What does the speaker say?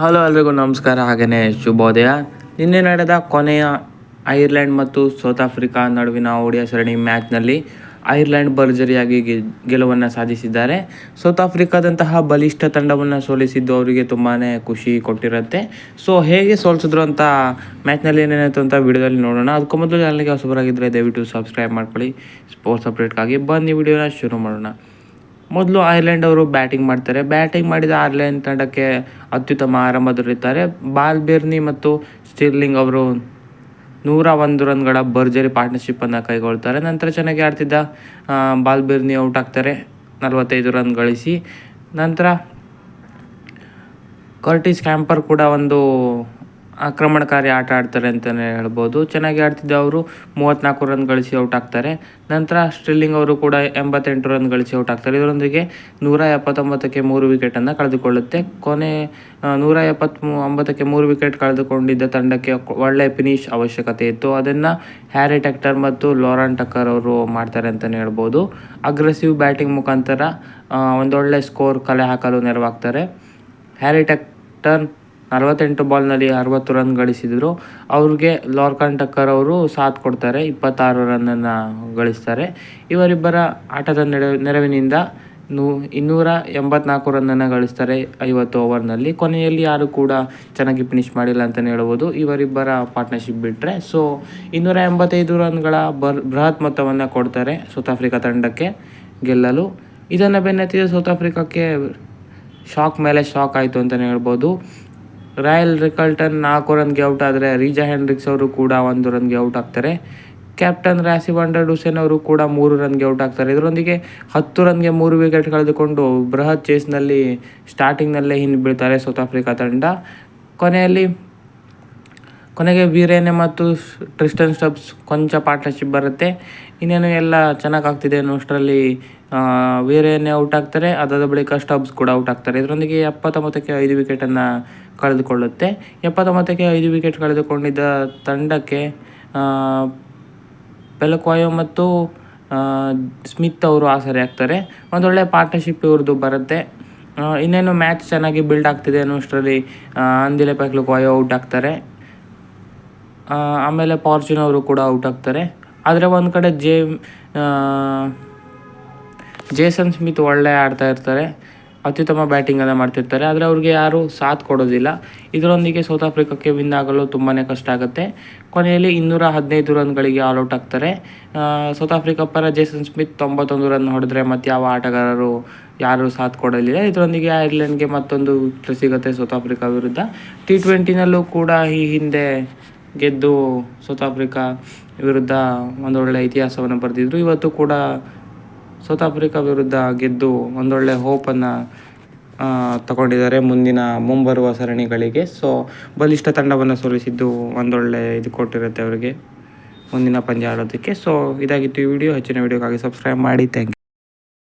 Hello ಎಲ್ರಿಗೂ ನಮಸ್ಕಾರ ಹಾಗೆಯೇ ಶುಭೋದಯ. ನಿನ್ನೆ ನಡೆದ ಕೊನೆಯ ಐರ್ಲೆಂಡ್ ಮತ್ತು ಸೌತ್ ಆಫ್ರಿಕಾ ನಡುವಿನ ಓಡಿಯ ಸರಣಿ ಮ್ಯಾಚ್ನಲ್ಲಿ ಐರ್ಲೆಂಡ್ ಭರ್ಜರಿಯಾಗಿ ಗೆಲುವನ್ನು ಸಾಧಿಸಿದ್ದಾರೆ. ಸೌತ್ ಆಫ್ರಿಕಾದಂತಹ ಬಲಿಷ್ಠ ತಂಡವನ್ನು ಸೋಲಿಸಿದ್ದು ಅವರಿಗೆ ತುಂಬಾ ಖುಷಿ ಕೊಟ್ಟಿರುತ್ತೆ. ಸೊ ಹೇಗೆ ಸೋಲಿಸಿದ್ರು ಅಂತ ಮ್ಯಾಚ್ನಲ್ಲಿ ಏನೇನಾಯಿತು ಅಂತ ವಿಡಿಯೋದಲ್ಲಿ ನೋಡೋಣ. ಅದಕ್ಕೂ ಮೊದಲು ಚಾನಲ್ಗೆ ಹೊಸಬರಾಗಿದ್ದರೆ ದಯವಿಟ್ಟು ಸಬ್ಸ್ಕ್ರೈಬ್ ಮಾಡ್ಕೊಳ್ಳಿ. ಸ್ಪೋರ್ಟ್ಸ್ ಅಪ್ಡೇಟ್ಗಾಗಿ ಬನ್ನಿ, ವಿಡಿಯೋನ ಶುರು ಮಾಡೋಣ. ಮೊದಲು ಐರ್ಲೆಂಡ್ ಅವರು ಬ್ಯಾಟಿಂಗ್ ಮಾಡ್ತಾರೆ. ಬ್ಯಾಟಿಂಗ್ ಮಾಡಿದ ಐರ್ಲೆಂಡ್ ತಂಡಕ್ಕೆ ಅತ್ಯುತ್ತಮ ಆರಂಭ ದೊರೆಯುತ್ತಾರೆ ಬಾಲ್ ಬಿರ್ನಿ ಮತ್ತು ಸ್ಟಿರ್ಲಿಂಗ್ ಅವರು ನೂರ ಒಂದು ರನ್ಗಳ ಭರ್ಜರಿ ಪಾರ್ಟ್ನರ್ಶಿಪ್ಪನ್ನು ಕೈಗೊಳ್ತಾರೆ. ನಂತರ ಚೆನ್ನಾಗಿ ಆಡ್ತಿದ್ದ ಬಾಲ್ ಬಿರ್ನಿ ಔಟ್ ಆಗ್ತಾರೆ. ನಲವತ್ತೈದು ರನ್ ಗಳಿಸಿ. ನಂತರ ಕರ್ಟಿಸ್ ಕ್ಯಾಂಪರ್ ಕೂಡ ಒಂದು ಆಕ್ರಮಣಕಾರಿ ಆಟ ಆಡ್ತಾರೆ ಅಂತಲೇ ಹೇಳ್ಬೋದು. ಚೆನ್ನಾಗಿ ಆಡ್ತಿದ್ದ ಅವರು ಮೂವತ್ತ್ನಾಲ್ಕು ರನ್ ಗಳಿಸಿ ಔಟ್ ಆಗ್ತಾರೆ. ನಂತರ ಸ್ಟ್ರಿಲ್ಲಿಂಗ್ ಅವರು ಕೂಡ ಎಂಬತ್ತೆಂಟು ರನ್ ಗಳಿಸಿ ಔಟ್ ಆಗ್ತಾರೆ. ಇದರೊಂದಿಗೆ ನೂರ ಎಪ್ಪತ್ತೊಂಬತ್ತಕ್ಕೆ ಮೂರು ವಿಕೆಟನ್ನು ಕಳೆದುಕೊಳ್ಳುತ್ತೆ. ಕೊನೆ ನೂರ ಎಪ್ಪತ್ತ್ ಒಂಬತ್ತಕ್ಕೆ ಮೂರು ವಿಕೆಟ್ ಕಳೆದುಕೊಂಡಿದ್ದ ತಂಡಕ್ಕೆ ಒಳ್ಳೆಯ ಫಿನಿಶ್ ಅವಶ್ಯಕತೆ ಇತ್ತು. ಅದನ್ನು ಹ್ಯಾರಿ ಟೆಕ್ಟರ್ ಮತ್ತು ಲೋರಾನ್ ಟಕ್ಕರ್ ಅವರು ಮಾಡ್ತಾರೆ ಅಂತಲೇ ಹೇಳ್ಬೋದು. ಅಗ್ರೆಸಿವ್ ಬ್ಯಾಟಿಂಗ್ ಮುಖಾಂತರ ಒಂದೊಳ್ಳೆ ಸ್ಕೋರ್ ಕಲೆ ಹಾಕಲು ನೆರವಾಗ್ತಾರೆ. ಹ್ಯಾರಿ ಟೆಕ್ಟರ್ ನಲವತ್ತೆಂಟು ಬಾಲ್ನಲ್ಲಿ ಅರವತ್ತು ರನ್ ಗಳಿಸಿದರು. ಅವ್ರಿಗೆ ಲಾರ್ಕನ್ ಟಕ್ಕರ್ ಅವರು ಸಾಥ್ ಕೊಡ್ತಾರೆ, ಇಪ್ಪತ್ತಾರು ರನ್ನನ್ನು ಗಳಿಸ್ತಾರೆ. ಇವರಿಬ್ಬರ ಆಟದ ನೆರ ನೆರವಿನಿಂದ ನೂ, ಇನ್ನೂರ ಎಂಬತ್ನಾಲ್ಕು ರನ್ನನ್ನು ಗಳಿಸ್ತಾರೆ ಐವತ್ತು ಓವರ್ನಲ್ಲಿ. ಕೊನೆಯಲ್ಲಿ ಯಾರು ಕೂಡ ಚೆನ್ನಾಗಿ ಫಿನಿಶ್ ಮಾಡಿಲ್ಲ ಅಂತಲೇ ಹೇಳ್ಬೋದು. ಇವರಿಬ್ಬರ ಪಾರ್ಟ್ನರ್ಶಿಪ್ ಬಿಟ್ಟರೆ ಸೊ ಇನ್ನೂರ ಎಂಬತ್ತೈದು ರನ್ಗಳ ಬರ್, ಬೃಹತ್ ಮೊತ್ತವನ್ನು ಕೊಡ್ತಾರೆ ಸೌತ್ ಆಫ್ರಿಕಾ ತಂಡಕ್ಕೆ ಗೆಲ್ಲಲು. ಇದನ್ನು ಬೆನ್ನತ್ತಿದ ಸೌತ್ ಆಫ್ರಿಕಾಕ್ಕೆ ಶಾಕ್ ಮೇಲೆ ಶಾಕ್ ಆಯಿತು ಅಂತಲೇ ಹೇಳ್ಬೋದು. ರಾಯಲ್ ರಿಕಲ್ಟನ್ ನಾಲ್ಕು ರನ್ಗೆ ಔಟ್ ಆದರೆ ರೀಜಾ ಹೆಂಡ್ರಿಕ್ಸ್ ಅವರು ಕೂಡ ಒಂದು ರನ್ಗೆ ಔಟ್ ಆಗ್ತಾರೆ. Captain Rassie van der Dussen ಅವರು ಕೂಡ ಮೂರು ರನ್ಗೆ ಔಟ್ ಆಗ್ತಾರೆ. ಇದರೊಂದಿಗೆ ಹತ್ತು ರನ್ಗೆ ಮೂರು ವಿಕೆಟ್ ಕಳೆದುಕೊಂಡು ಬೃಹತ್ ಚೇಸ್ನಲ್ಲಿ ಸ್ಟಾರ್ಟಿಂಗ್ನಲ್ಲೇ ಹಿಂದೆ ಬೀಳ್ತಾರೆ ಸೌತ್ ಆಫ್ರಿಕಾ ತಂಡ. ಕೊನೆಯಲ್ಲಿ, ಕೊನೆಗೆ ವೀರೇನೆ ಮತ್ತು ಟ್ರಿಸ್ಟನ್ ಸ್ಟಬ್ಸ್ ಕೊಂಚ ಪಾರ್ಟ್ನರ್ಶಿಪ್ ಬರುತ್ತೆ. ಇನ್ನೇನು ಎಲ್ಲ ಚೆನ್ನಾಗಿ ಆಗ್ತಿದೆ ಅನ್ನೋಷ್ಟರಲ್ಲಿ ವೀರೇನೆ ಔಟ್ ಆಗ್ತಾರೆ, ಅದಾದ ಬಳಿಕ ಸ್ಟಬ್ಸ್ ಕೂಡ ಔಟ್ ಆಗ್ತಾರೆ. ಇದರೊಂದಿಗೆ ಎಪ್ಪತ್ತೊಂಬತ್ತಕ್ಕೆ ಐದು ವಿಕೆಟನ್ನು ಕಳೆದುಕೊಳ್ಳುತ್ತೆ. ಎಪ್ಪತ್ತೊಂಬತ್ತಕ್ಕೆ ಐದು ವಿಕೆಟ್ ಕಳೆದುಕೊಂಡಿದ್ದ ತಂಡಕ್ಕೆ ಪೆಲಕ್ವಾಯೋ ಮತ್ತು ಸ್ಮಿತ್ ಅವರು ಆಸರೆ ಆಗ್ತಾರೆ ಒಂದೊಳ್ಳೆ ಪಾರ್ಟ್ನರ್ಶಿಪ್ ಇವ್ರದ್ದು ಬರುತ್ತೆ. ಇನ್ನೇನು ಮ್ಯಾಚ್ ಚೆನ್ನಾಗಿ ಬಿಲ್ಡ್ ಆಗ್ತಿದೆ ಅನ್ನೋಷ್ಟರಲ್ಲಿ ಅಂದಿಲೆ ಪೆಕ್ಲಕ್ವಾಯೋ ಔಟ್ ಆಗ್ತಾರೆ. ಆಮೇಲೆ ಫಾರ್ಚೂನ್ ಅವರು ಕೂಡ ಔಟ್ ಆಗ್ತಾರೆ. ಆದರೆ ಒಂದು ಕಡೆ ಜೇ ಜೇಸನ್ ಸ್ಮಿತ್ ಒಳ್ಳೆ ಆಡ್ತಾ ಇರ್ತಾರೆ, ಅತ್ಯುತ್ತಮ ಬ್ಯಾಟಿಂಗನ್ನು ಮಾಡ್ತಿರ್ತಾರೆ, ಆದರೆ ಅವ್ರಿಗೆ ಯಾರೂ ಸಾಥ್ ಕೊಡೋದಿಲ್ಲ. ಇದರೊಂದಿಗೆ ಸೌತ್ ಆಫ್ರಿಕಾಕ್ಕೆ ವಿನ್ ಆಗಲು ತುಂಬಾ ಕಷ್ಟ ಆಗುತ್ತೆ. ಕೊನೆಯಲ್ಲಿ ಇನ್ನೂರ ಹದಿನೈದು ರನ್ಗಳಿಗೆ ಆಲ್ ಔಟ್ ಆಗ್ತಾರೆ. ಸೌತ್ ಆಫ್ರಿಕಾ ಪರ ಜೇಸನ್ ಸ್ಮಿತ್ ತೊಂಬತ್ತೊಂದು ರನ್ ಹೊಡೆದ್ರೆ ಮತ್ತು ಯಾವ ಆಟಗಾರರು ಯಾರೂ ಸಾಥ್ ಕೊಡಲಿಲ್ಲ. ಇದರೊಂದಿಗೆ ಐರ್ಲೆಂಡ್ಗೆ ಮತ್ತೊಂದು ವಿಕ್ಟ್ರಿ ಸಿಗುತ್ತೆ ಸೌತ್ ಆಫ್ರಿಕಾ ವಿರುದ್ಧ. ಟಿ ಟ್ವೆಂಟಿನಲ್ಲೂ ಕೂಡ ಈ ಹಿಂದೆ ಗೆದ್ದು ಸೌತ್ ಆಫ್ರಿಕಾ ವಿರುದ್ಧ ಒಂದೊಳ್ಳೆ ಇತಿಹಾಸವನ್ನು ಬರೆದಿದ್ರು. ಇವತ್ತು ಕೂಡ ಸೌತ್ ಆಫ್ರಿಕಾ ವಿರುದ್ಧ ಗೆದ್ದು ಒಂದೊಳ್ಳೆ ಹೋಪನ್ನು ತಗೊಂಡಿದ್ದಾರೆ ಮುಂದಿನ ಮುಂಬರುವ ಸರಣಿಗಳಿಗೆ. ಸೊ ಬಲಿಷ್ಠ ತಂಡವನ್ನು ಸೋಲಿಸಿದ್ದು ಒಂದೊಳ್ಳೆ ಇದು ಕೊಟ್ಟಿರುತ್ತೆ ಅವರಿಗೆ ಮುಂದಿನ ಪಂದ್ಯ ಆಡೋದಕ್ಕೆ. ಸೊ ಇದಾಗಿತ್ತು ಈ ವಿಡಿಯೋ. ಹೆಚ್ಚಿನ ವಿಡಿಯೋಗಾಗಿ ಸಬ್ಸ್ಕ್ರೈಬ್ ಮಾಡಿ. Thank you